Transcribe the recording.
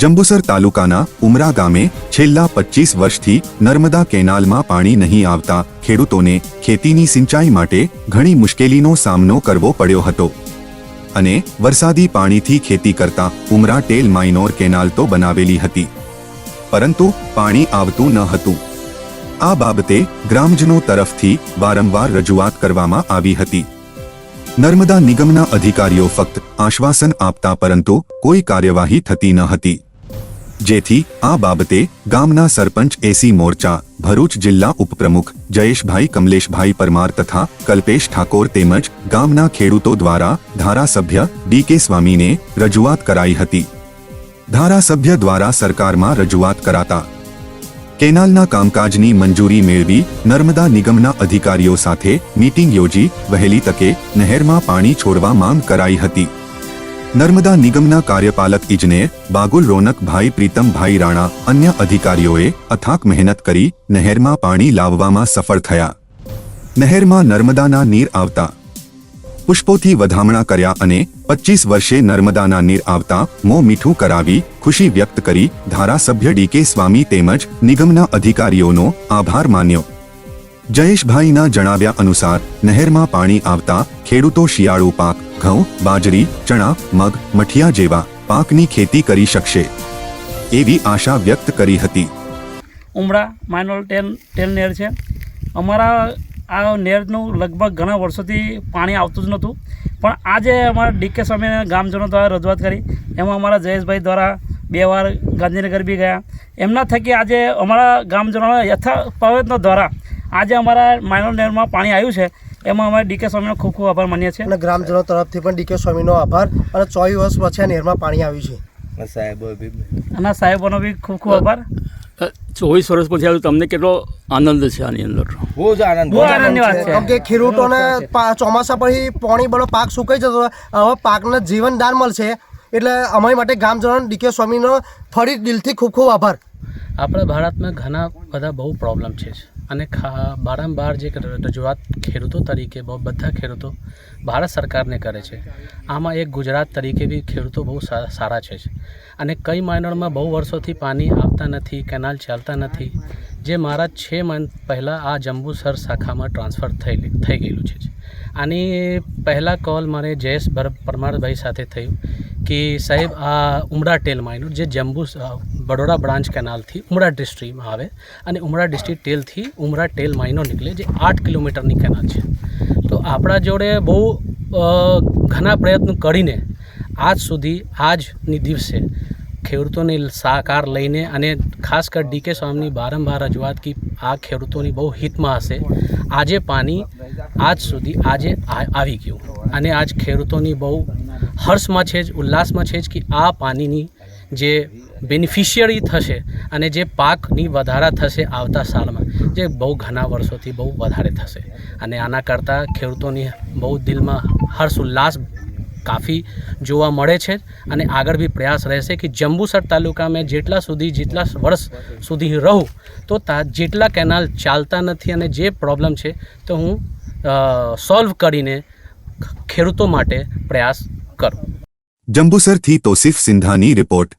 જંબુસર તાલુકાના ઉમરા ગામે છેલ્લા પચીસ વર્ષથી નર્મદા કેનાલમાં પાણી નહીં આવતા ખેડૂતોને ખેતીની સિંચાઈ માટે ઘણી મુશ્કેલીનો સામનો કરવો પડ્યો હતો. અને વરસાદી પાણીથી ખેતી કરતા ઉમરા ટેલ માઇનોર કેનાલ તો બનાવેલી હતી. પરંતુ પાણી આવતું ન હતું. આ બાબતે ગ્રામજનો તરફથી વારંવાર રજૂઆત કરવામાં આવી હતી. નર્મદા નિગમના અધિકારીઓ ફક્ત આશ્વાસન આપતા પરંતુ કોઈ કાર્યવાહી થતી ન હતી. જેથી આ બાબતે ગામના સરપંચ એસી મોરચા, ભરૂચ જિલ્લા ઉપપ્રમુખ જયેશભાઈ, કમલેશભાઈ પરમાર તથા કલ્પેશ ઠાકોર તેમજ ગામના ખેડૂતો દ્વારા ધારાસભ્ય ડી કે સ્વામીને રજૂઆત કરાઈ હતી. ધારાસભ્ય દ્વારા સરકારમાં રજૂઆત કરાતા કેનાલના કામકાજની મંજૂરી મેળવી નર્મદા નિગમના અધિકારીઓ સાથે મીટિંગ યોજી વહેલી તકે નહેરમાં પાણી છોડવા માંગ કરાઈ હતી. નર્મદા નિગમના કાર્યપાલક ઇજનેર બાગુલ રોનકભાઈ પ્રીતમભાઈ રાણા અન્ય અધિકારીઓએ અથાક મહેનત કરી નહેરમાં પાણી લાવવામાં સફળ થયા. નહેરમાં નર્મદાના નીર આવતા પુષ્પોથી વધામણા કર્યા અને પચીસ વર્ષે નર્મદાના નીર આવતા મોં મીઠું કરાવી ખુશી વ્યક્ત કરી ધારાસભ્ય ડી કે સ્વામી તેમજ નિગમના અધિકારીઓનો આભાર માન્યો. જયેશભાઈના જણાવ્યા અનુસાર નહેરમાં પાણી આવતા ખેડૂતો શિયાળુ પાક, ઘઉં, બાજરી, ચણા, મગ, મઠિયા જેવા પાકની ખેતી કરી શકશે એવી આશા વ્યક્ત કરી હતી. ઉમરા માઇનોર ટેલ ટેલનેર છે. અમારા આ નેરનું લગભગ ઘણા વર્ષોથી પાણી આવતું જ નહોતું. પણ આજે અમારા ડીકે સ્વામીના ગામજનો દ્વારા રજૂઆત કરી. એમાં અમારા જયેશભાઈ દ્વારા બે વાર ગાંધીનગર બી ગયા. એમના થકી આજે અમારા ગામજનોના યથા પ્રયત્નો દ્વારા આજે અમારા માઇનોર નેરમાં પાણી આવ્યું છે. એમાં અમારે ડીકે સ્વામીનો ખૂબ ખૂબ આભાર માનીએ છીએ. અને ગ્રામજનો તરફથી પણ ડીકે સ્વામીનો આભાર. અને ચોવીસ વર્ષ પછી આ નહેરમાં પાણી આવ્યું છે. સાહેબો બી અને સાહેબોનો બી ખૂબ ખૂબ આભાર. ચોવીસ વર્ષ પછી આવ્યું તમને કેટલો આનંદ છે આની અંદર? બહુ જ આનંદ. બહુ આનંદની વાત છે. કેમ કે ખેડૂતોને પા- ચોમાસા પછી પાણી બધો પાક સુકાઈ જતો. હવે પાકને જીવનદાન મળશે. એટલે અમારી માટે ગામજનો ડીકે સ્વામીનો ફરી દિલથી ખૂબ ખૂબ આભાર. આપણા ભારતમાં ઘણા બધા બહુ પ્રોબ્લેમ છે. અને ખા બારંબાર જે રજૂઆત ખેડૂતો તરીકે બહુ બધા ખેડૂતો ભારત સરકારને કરે છે. આમાં એક ગુજરાત તરીકે બી ખેડૂતો બહુ સારા છે. અને કઈ માઇનરમાં બહુ વર્ષોથી પાણી આવતા નથી, કેનાલ ચાલતા નથી, જે મારા છ મંથ પહેલાં આ જંબુસર શાખામાં ટ્રાન્સફર થઈ થઈ ગયેલું છે. આની પહેલાં કોલ મારે જયેશ ભર- પરમારભાઈ સાથે થયું. કે સાહેબ, આ ઉમરા ટેલ માઇનર જે જંબુ બડોડા બ્રાન્ચ કેનાલથી ઉમરા ડિસ્ટ્રિક્ટમાં આવે અને ઉમરા ડિસ્ટ્રિક્ટ ટેલથી ઉમરા ટેલ માઇનો નીકળે જે આઠ કિલોમીટરની કેનાલ છે. તો આપણા જોડે બહુ ઘણા પ્રયત્નો કરીને આજ સુધી, આજની દિવસે ખેડૂતોની સહકાર લઈને અને ખાસ કર ડીકે સ્વામીની બારંબાર રજૂઆત કે આ ખેડૂતોની બહુ હિતમાં હશે. આજે પાણી આજ સુધી આજે આવી ગયું. અને આજ ખેડૂતોની બહુ હર્ષમાં છે જ, ઉલ્લાસમાં છે જ કે આ પાણીની જે બેનિફિશિયરી થશે અને જે પાકની વધારા થશે આવતા સાલમાં, જે બહુ ઘણા વર્ષોથી બહુ વધારે થશે. અને આના કરતાં ખેડૂતોની બહુ દિલમાં હર્ષ, ઉલ્લાસ કાફી જોવા મળે છે અને આગળ બી પ્રયાસ રહેશે કે જંબુસર તાલુકામાં જેટલા સુધી, જેટલા વર્ષ સુધી રહું, તો તા જેટલા કેનાલ ચાલતા નથી અને જે પ્રોબ્લેમ છે, તો હું સોલ્વ કરીને ખેડૂતો માટે પ્રયાસ કરો. જંબુસરથી તોસિફ સિંધાની રિપોર્ટ